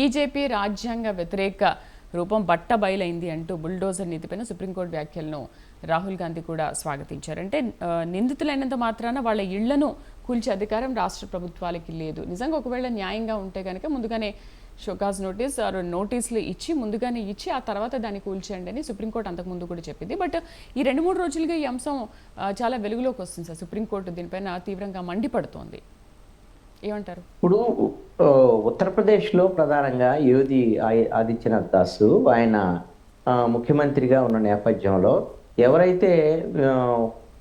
BJP రాజ్యాంగ వ్యతిరేక రూపం బట్ట బయలైంది అంటూ బుల్డోజర్ నీతిపైన సుప్రీంకోర్టు వ్యాఖ్యలను రాహుల్ గాంధీ కూడా స్వాగతించారు. అంటే నిందితులైనంత మాత్రాన వాళ్ళ ఇళ్ళను కూల్చే అధికారం రాష్ట్ర ప్రభుత్వాలకి లేదు. నిజంగా ఒకవేళ న్యాయంగా ఉంటే కనుక ముందుగానే షోకాజ్ నోటీస్ ఆర్ నోటీసులు ఇచ్చి ముందుగానే ఇచ్చి ఆ తర్వాత దాన్ని కూల్చేయండి అని సుప్రీంకోర్టు అంతకుముందు కూడా చెప్పింది. బట్ ఈ రెండు మూడు రోజులుగా ఈ అంశం చాలా వెలుగులోకి వస్తుంది సార్. సుప్రీంకోర్టు దీనిపైన తీవ్రంగా మండిపడుతోంది. ఏమంటారు? ఇప్పుడు ఉత్తరప్రదేశ్లో ప్రధానంగా యోగి ఆదిత్యనాథ్ దాస్ ఆయన ముఖ్యమంత్రిగా ఉన్న నేపథ్యంలో ఎవరైతే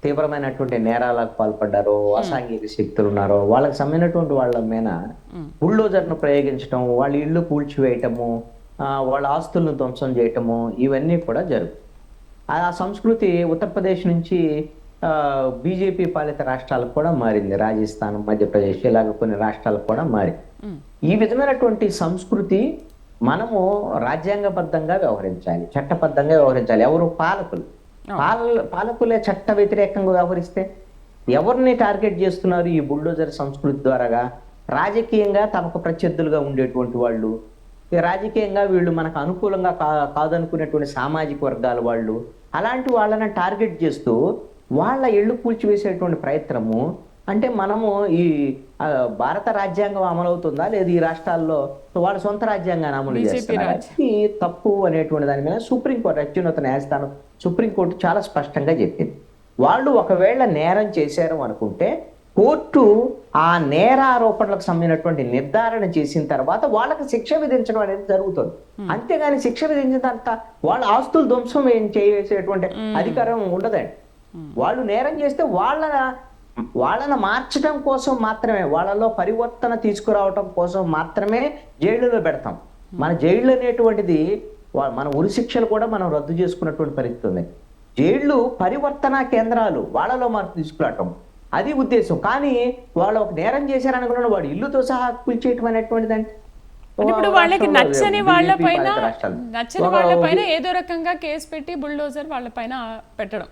తీవ్రమైనటువంటి నేరాలకు పాల్పడ్డారో అసాంఘిక శక్తులు ఉన్నారో వాళ్ళకి సంబంధించినటువంటి వాళ్ళ మీద బుల్డోజర్ను ప్రయోగించడం వాళ్ళ ఇళ్ళు కూల్చివేయటము వాళ్ళ ఆస్తులను ధ్వంసం చేయటము ఇవన్నీ కూడా జరుగు ఆ సంస్కృతి ఉత్తరప్రదేశ్ నుంచి బీజేపీ పాలిత రాష్ట్రాలకు కూడా మారింది. రాజస్థాన్ మధ్యప్రదేశ్ ఇలాగ కొన్ని రాష్ట్రాలకు కూడా మారింది. ఈ విధమైనటువంటి సంస్కృతి మనము రాజ్యాంగబద్ధంగా వ్యవహరించాలి చట్టబద్ధంగా వ్యవహరించాలి. ఎవరు? పాలకులు. పాల పాలకులే చట్ట వ్యతిరేకంగా వ్యవహరిస్తే ఎవరిని టార్గెట్ చేస్తున్నారు ఈ బుల్డోజర్ సంస్కృతి ద్వారాగా? రాజకీయంగా తమకు ప్రత్యర్థులుగా ఉండేటువంటి వాళ్ళు రాజకీయంగా వీళ్ళు మనకు అనుకూలంగా కా కాదనుకునేటువంటి సామాజిక వర్గాల వాళ్ళు అలాంటి వాళ్ళని టార్గెట్ చేస్తూ వాళ్ళ ఇళ్ళు కూల్చివేసేటువంటి ప్రయత్నము అంటే మనము ఈ భారత రాజ్యాంగం అమలవుతుందా? లేదు ఈ రాష్ట్రాల్లో వాళ్ళ సొంత రాజ్యాంగాన్ని అమలు చేస్తున్నారు? ఇది తప్పు అనేటువంటి దాని మీద సుప్రీంకోర్టు అత్యున్నత న్యాయస్థానం సుప్రీంకోర్టు చాలా స్పష్టంగా చెప్పింది. వాళ్ళు ఒకవేళ నేరం చేశారు అనుకుంటే కోర్టు ఆ నేరారోపణలకు సంబంధించినటువంటి నిర్ధారణ చేసిన తర్వాత వాళ్ళకి శిక్ష విధించడం అనేది జరుగుతుంది. అంతేగాని శిక్ష విధించిన తర్వాత వాళ్ళ ఆస్తులు ధ్వంసం చేసేటువంటి అధికారం ఉండదండి. వాళ్ళు నేరం చేస్తే వాళ్ళ వాళ్ళని మార్చడం కోసం మాత్రమే వాళ్ళలో పరివర్తన తీసుకురావటం కోసం మాత్రమే జైళ్ళలో పెడతాం. మన జైళ్ళు అనేటువంటిది మన ఉరి శిక్షలు కూడా మనం రద్దు చేసుకున్నటువంటి పరిస్థితి ఉంది. జైళ్ళు పరివర్తన కేంద్రాలు వాళ్ళలో మార్పు తీసుకురావటం. అది ఉద్దేశం. కానీ వాళ్ళు ఒక నేరం చేశారనుకున్నాడు వాడు ఇల్లుతో సహా కూల్చేయటం అనేటువంటిది అంటే అంటే ఇప్పుడు వాళ్ళకి నచ్చని BJP వాళ్ళ పైన పాలిత రాష్ట్రాలు. నచ్చని ఒక- వాళ్ళ పైన ఏదో రకంగా కేసు పెట్టి బుల్డోజర్ వాళ్ళ పైన పెట్టడం.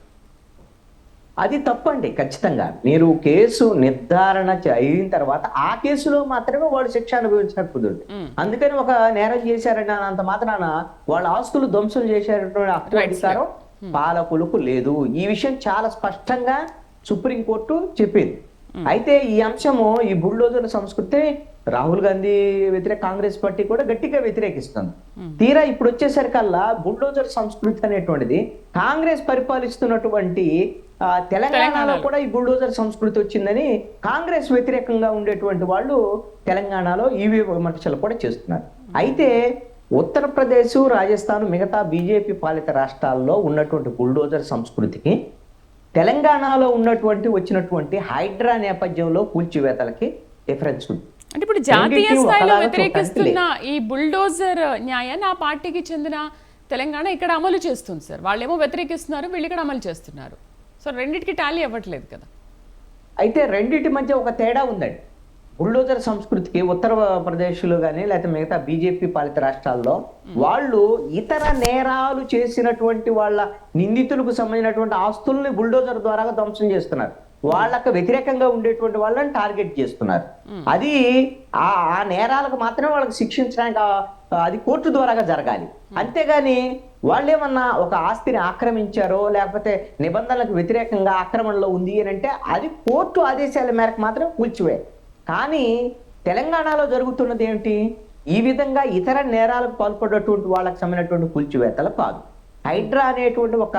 అది తప్పండి ఖచ్చితంగా. మీరు కేసు నిర్ధారణ అయిన తర్వాత ఆ కేసులో మాత్రమే వాళ్ళు శిక్ష అనుభవించినట్టు కుదురుతుంది. అందుకని ఒక నేరం చేశారని అంత మాత్రాన వాళ్ళ ఆస్తులు ధ్వంసం చేశారటువంటి హక్కు అధికారం పాలకులకు లేదు. ఈ విషయం చాలా స్పష్టంగా సుప్రీంకోర్టు చెప్పింది. అయితే ఈ అంశము ఈ బుల్డోజర్ సంస్కృతి రాహుల్ గాంధీ వ్యతిరేక కాంగ్రెస్ పార్టీ కూడా గట్టిగా వ్యతిరేకిస్తుంది. తీరా ఇప్పుడు వచ్చేసరికల్లా బుల్డోజర్ సంస్కృతి అనేటువంటిది కాంగ్రెస్ పరిపాలిస్తున్నటువంటి తెలంగాణలో కూడా ఈ బుల్డోజర్ సంస్కృతి వచ్చిందని కాంగ్రెస్ వ్యతిరేకంగా ఉండేటువంటి వాళ్ళు తెలంగాణలో ఈవీ విమర్శలు కూడా చేస్తున్నారు. అయితే ఉత్తరప్రదేశ్ రాజస్థాన్ మిగతా బీజేపీ పాలిత రాష్ట్రాల్లో ఉన్నటువంటి బుల్డోజర్ సంస్కృతికి తెలంగాణలో ఉన్నటువంటి వచ్చినటువంటి హైడ్రా నేపథ్యంలో కూల్చివేతలకి డిఫరెన్స్ ఉంది. అంటే ఇప్పుడు జాతీయ స్థాయిలో వ్యతిరేకిస్తున్న ఈ బుల్డోజర్ న్యాయాన్ని ఆ పార్టీకి చెందిన తెలంగాణ ఇక్కడ అమలు చేస్తుంది సార్. వాళ్ళేమో వ్యతిరేకిస్తున్నారు వీళ్ళు ఇక్కడ అమలు చేస్తున్నారు. సో రెండింటికి టాలీ అవ్వట్లేదు కదా. అయితే రెండింటి మధ్య ఒక తేడా ఉందండి. బుల్డోజర్ సంస్కృతికి ఉత్తరప్రదేశ్లో కానీ లేకపోతే మిగతా బీజేపీ పాలిత రాష్ట్రాల్లో వాళ్ళు ఇతర నేరాలు చేసినటువంటి వాళ్ళ నిందితులకు సంబంధించినటువంటి ఆస్తుల్ని బుల్డోజర్ ద్వారా ధ్వంసం చేస్తున్నారు. వాళ్ళకు వ్యతిరేకంగా ఉండేటువంటి వాళ్ళని టార్గెట్ చేస్తున్నారు. అది ఆ ఆ నేరాలకు మాత్రమే వాళ్ళకి శిక్షించడానికి అది కోర్టు ద్వారాగా జరగాలి. అంతేగాని వాళ్ళు ఏమన్నా ఒక ఆస్తిని ఆక్రమించారో లేకపోతే నిబంధనలకు వ్యతిరేకంగా ఆక్రమణలో ఉంది అని అంటే అది కోర్టు ఆదేశాల మేరకు మాత్రం కూల్చివే కానీ తెలంగాణలో జరుగుతున్నది ఏంటి? ఈ విధంగా ఇతర నేరాలకు పాల్పడేటువంటి వాళ్ళకి సంబంధించినటువంటి కూల్చివేతలు కాదు. హైడ్రా అనేటువంటి ఒక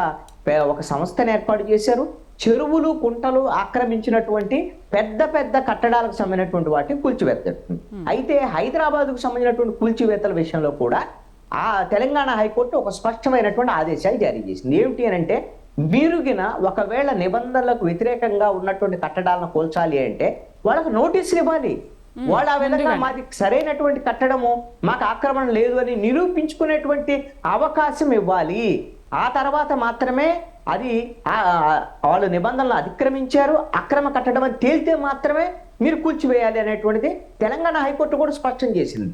ఒక సంస్థను ఏర్పాటు చేశారు. చెరువులు కుంటలు ఆక్రమించినటువంటి పెద్ద పెద్ద కట్టడాలకు సంబంధించినటువంటి వాటిని కూల్చివేస్తుంది అయితే హైదరాబాద్కు సంబంధించినటువంటి కూల్చివేతల విషయంలో కూడా ఆ తెలంగాణ హైకోర్టు ఒక స్పష్టమైనటువంటి ఆదేశాలు జారీ చేసింది. ఏమిటి అని అంటే మీరుగిన ఒకవేళ నిబంధనలకు వ్యతిరేకంగా ఉన్నటువంటి కట్టడాలను కూల్చాలి అంటే వాళ్ళకు నోటీసులు ఇవ్వాలి. వాళ్ళు ఆ విధంగా మాది సరైనటువంటి కట్టడము మాకు ఆక్రమణ లేదు అని నిరూపించుకునేటువంటి అవకాశం ఇవ్వాలి. ఆ తర్వాత మాత్రమే అది వాళ్ళు నిబంధనలు అతిక్రమించారు అక్రమ కట్టడం అని తేలితే మాత్రమే మీరు కూల్చివేయాలి అనేటువంటిది తెలంగాణ హైకోర్టు కూడా స్పష్టం చేసింది.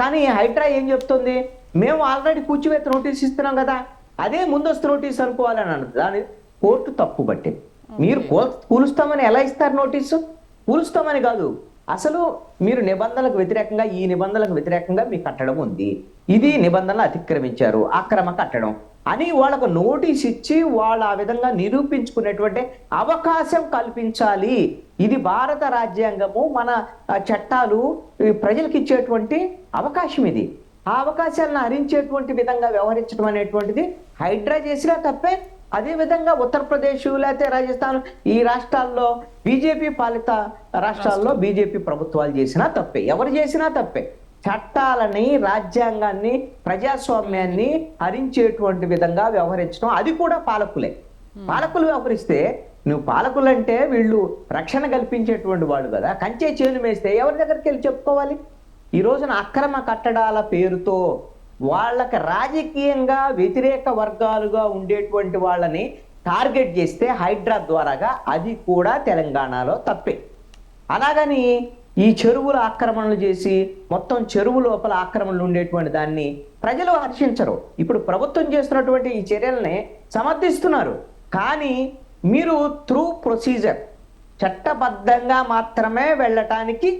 కానీ హైడ్రా ఏం చెప్తుంది? మేము ఆల్రెడీ కూల్చివేత నోటీస్ ఇస్తున్నాం కదా అదే ముందస్తు నోటీస్ అనుకోవాలని అన్నది. దాని కోర్టు తప్పు పట్టింది మీరు కూలుస్తామని ఎలా ఇస్తారు నోటీసు? కూలుస్తామని కాదు. అసలు మీరు నిబంధనలకు వ్యతిరేకంగా ఈ నిబంధనలకు వ్యతిరేకంగా మీ కట్టడం ఉంది. ఇది నిబంధనలు అతిక్రమించారు. అక్రమ కట్టడం. అని వాళ్ళకు నోటీస్ ఇచ్చి వాళ్ళు ఆ విధంగా నిరూపించుకునేటువంటి అవకాశం కల్పించాలి. ఇది భారత రాజ్యాంగము మన చట్టాలు ప్రజలకు ఇచ్చేటువంటి అవకాశం ఇది. ఆ అవకాశాలను హరించేటువంటి విధంగా వ్యవహరించడం అనేటువంటిది హైడ్రా చేసినా తప్పే అదే విధంగా ఉత్తరప్రదేశ్ లేకపోతే రాజస్థాన్ ఈ రాష్ట్రాల్లో బీజేపీ పాలిత రాష్ట్రాల్లో బీజేపీ ప్రభుత్వాలు చేసినా తప్పే. ఎవరు చేసినా తప్పే. చట్టాలని రాజ్యాంగాన్ని ప్రజాస్వామ్యాన్ని హరించేటువంటి విధంగా వ్యవహరించడం అది కూడా పాలకులే. పాలకులు వ్యవహరిస్తే నువ్వు పాలకులంటే వీళ్ళు రక్షణ కల్పించేటువంటి వాళ్ళు కదా. కంచే చేను మేస్తే ఎవరి దగ్గరికి వెళ్ళి చెప్పుకోవాలి? ఈ రోజున అక్రమ కట్టడాల పేరుతో వాళ్ళకి రాజకీయంగా వ్యతిరేక వర్గాలుగా ఉండేటువంటి వాళ్ళని టార్గెట్ చేస్తే హైడ్రా ద్వారాగా అది కూడా తెలంగాణలో తప్పే. అలాగని ఈ చెరువుల ఆక్రమణలు చేసి మొత్తం చెరువు లోపల ఆక్రమణలు ఉండేటువంటి దాన్ని ప్రజలు హర్షించరు. ఇప్పుడు ప్రభుత్వం చేస్తున్నటువంటి ఈ చర్యల్ని సమర్థిస్తున్నారు. కానీ మీరు త్రూ ప్రొసీజర్ చట్టబద్ధంగా మాత్రమే వెళ్ళటానికి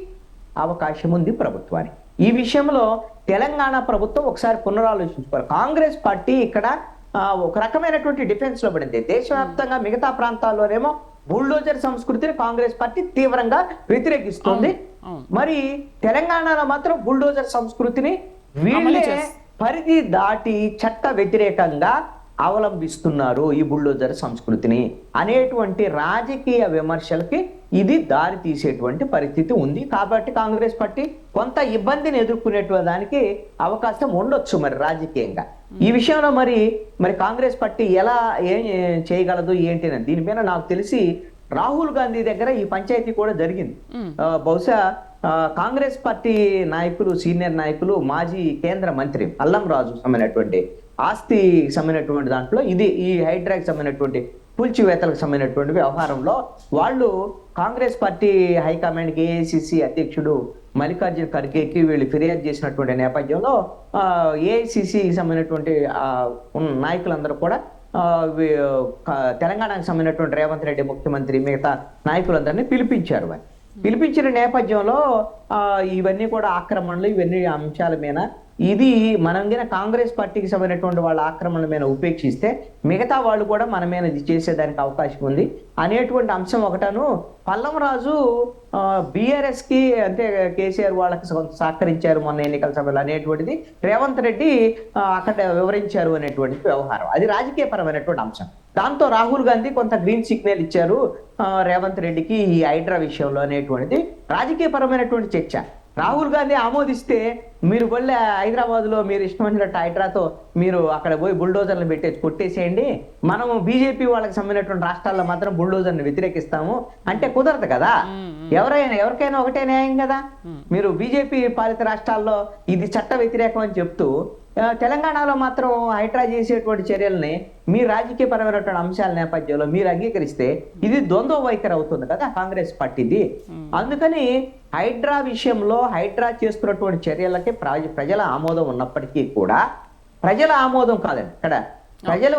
అవకాశం ఉంది ప్రభుత్వానికి. ఈ విషయంలో తెలంగాణ ప్రభుత్వం ఒకసారి పునరాలోచించుకోవాలి. కాంగ్రెస్ పార్టీ ఇక్కడ ఒక రకమైనటువంటి డిఫెన్స్లో పడింది. దేశవ్యాప్తంగా మిగతా ప్రాంతాల్లోనేమో బుల్డోజర్ సంస్కృతిని కాంగ్రెస్ పార్టీ తీవ్రంగా వ్యతిరేకిస్తుంది. మరి తెలంగాణలో మాత్రం బుల్డోజర్ సంస్కృతిని వీళ్ళే పరిధి దాటి చట్ట వ్యతిరేకంగా అవలంబిస్తున్నారు ఈ బుల్డోజర్ సంస్కృతిని అనేటువంటి రాజకీయ విమర్శలకి ఇది దారి తీసేటువంటి పరిస్థితి ఉంది. కాబట్టి కాంగ్రెస్ పార్టీ కొంత ఇబ్బందిని ఎదుర్కొనేటువంటి దానికి అవకాశం ఉండొచ్చు మరి రాజకీయంగా. ఈ విషయంలో మరి మరి కాంగ్రెస్ పార్టీ ఎలా ఏం చేయగలదు ఏంటి అని దీనిపైన నాకు తెలిసి రాహుల్ గాంధీ దగ్గర ఈ పంచాయతీ కూడా జరిగింది. బహుశా కాంగ్రెస్ పార్టీ నాయకులు సీనియర్ నాయకులు మాజీ కేంద్ర మంత్రి అల్లం రాజు సంబంధించినటువంటి ఆస్తి సంబంధించినటువంటి దాంట్లో ఇది ఈ హైడ్రాకి సంబంధించినటువంటి కూల్చివేతలకు సంబంధించినటువంటి వ్యవహారంలో వాళ్ళు కాంగ్రెస్ పార్టీ హైకమాండ్కి ఏఐసిసి అధ్యక్షుడు మల్లికార్జున ఖర్గేకి వీళ్ళు ఫిర్యాదు చేసినటువంటి నేపథ్యంలో ఏఐసిసి సంబంధించినటువంటి నాయకులందరూ కూడా తెలంగాణకు సంబంధించినటువంటి రేవంత్ రెడ్డి ముఖ్యమంత్రి మిగతా నాయకులందరినీ పిలిపించారు పిలిపించిన నేపథ్యంలో ఇవన్నీ కూడా ఆక్రమణలు ఇవన్నీ అంశాల మీద ఇది మనం గిన కాంగ్రెస్ పార్టీకి సంబంధించినటువంటి వాళ్ళ ఆక్రమణ మీద ఉపేక్షిస్తే మిగతా వాళ్ళు కూడా మన మీద చేసేదానికి అవకాశం ఉంది. అనేటువంటి అంశం ఒకటను పల్లం రాజు బీఆర్ఎస్కి అంటే కేసీఆర్ వాళ్ళకి కొంత సహకరించారు మొన్న ఎన్నికల సభలో అనేటువంటిది. రేవంత్ రెడ్డి అక్కడ వివరించారు అనేటువంటి వ్యవహారం. అది రాజకీయపరమైనటువంటి అంశం. దాంతో రాహుల్ గాంధీ కొంత గ్రీన్ సిగ్నల్ ఇచ్చారు రేవంత్ రెడ్డికి ఈ హైడ్రా విషయంలో అనేటువంటిది. రాజకీయపరమైనటువంటి చర్చ. రాహుల్ గాంధీ ఆమోదిస్తే మీరు వెళ్ళే హైదరాబాద్లో మీరు ఇష్టం వచ్చినట్టు హైడ్రాతో మీరు అక్కడ పోయి బుల్డోజర్లు పెట్టేసి కొట్టేసేయండి. మనము బీజేపీ వాళ్ళకి సంబంధించినటువంటి రాష్ట్రాల్లో మాత్రం బుల్డోజర్ని వ్యతిరేకిస్తాము. అంటే కుదరదు కదా. ఎవరైనా ఎవరికైనా ఒకటే న్యాయం కదా. మీరు బీజేపీ పాలిత రాష్ట్రాల్లో ఇది చట్ట వ్యతిరేకం అని చెప్తూ తెలంగాణలో మాత్రం హైడ్రా చేసేటువంటి చర్యల్ని మీ రాజకీయపరమైనటువంటి అంశాల నేపథ్యంలో మీరు అంగీకరిస్తే ఇది ద్వంద్వ వైఖరి అవుతుంది కదా కాంగ్రెస్ పార్టీది. అందుకని హైడ్రా విషయంలో హైడ్రా చేస్తున్నటువంటి చర్యలకి ప్రజ- ప్రజల ఆమోదం ఉన్నప్పటికీ కూడా ప్రజల ఆమోదం కాదండి. ఇక్కడ ప్రజలు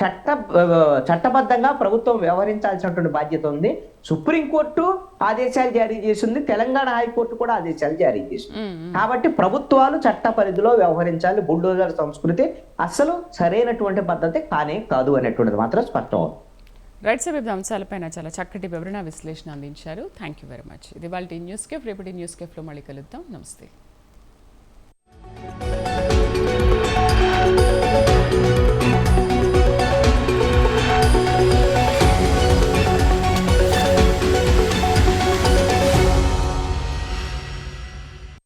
చట్ట చట్టబద్ధంగా ప్రభుత్వం వ్యవహరించాల్సినటువంటి బాధ్యత ఉంది. సుప్రీంకోర్టు ఆదేశాలు జారీ చేసింది. తెలంగాణ హైకోర్టు కూడా ఆదేశాలు జారీ చేసింది. కాబట్టి ప్రభుత్వాలు చట్ట పరిధిలో వ్యవహరించాలి. బుల్డోజర్ సంస్కృతి అసలు సరైనటువంటి పద్ధతి కానే కాదు అనేటువంటిది మాత్రం స్పష్టం అవుతుంది రైట్ సార్ వివిధ అంశాలపైన చాలా చక్కటి వివరణ విశ్లేషణ అందించారు. థ్యాంక్ యూ వెరీ మచ్ ఇది వాళ్ళ న్యూస్ కేఫ్ రేపటి న్యూస్ కేఫ్లో మళ్ళీ కలుద్దాం. నమస్తే.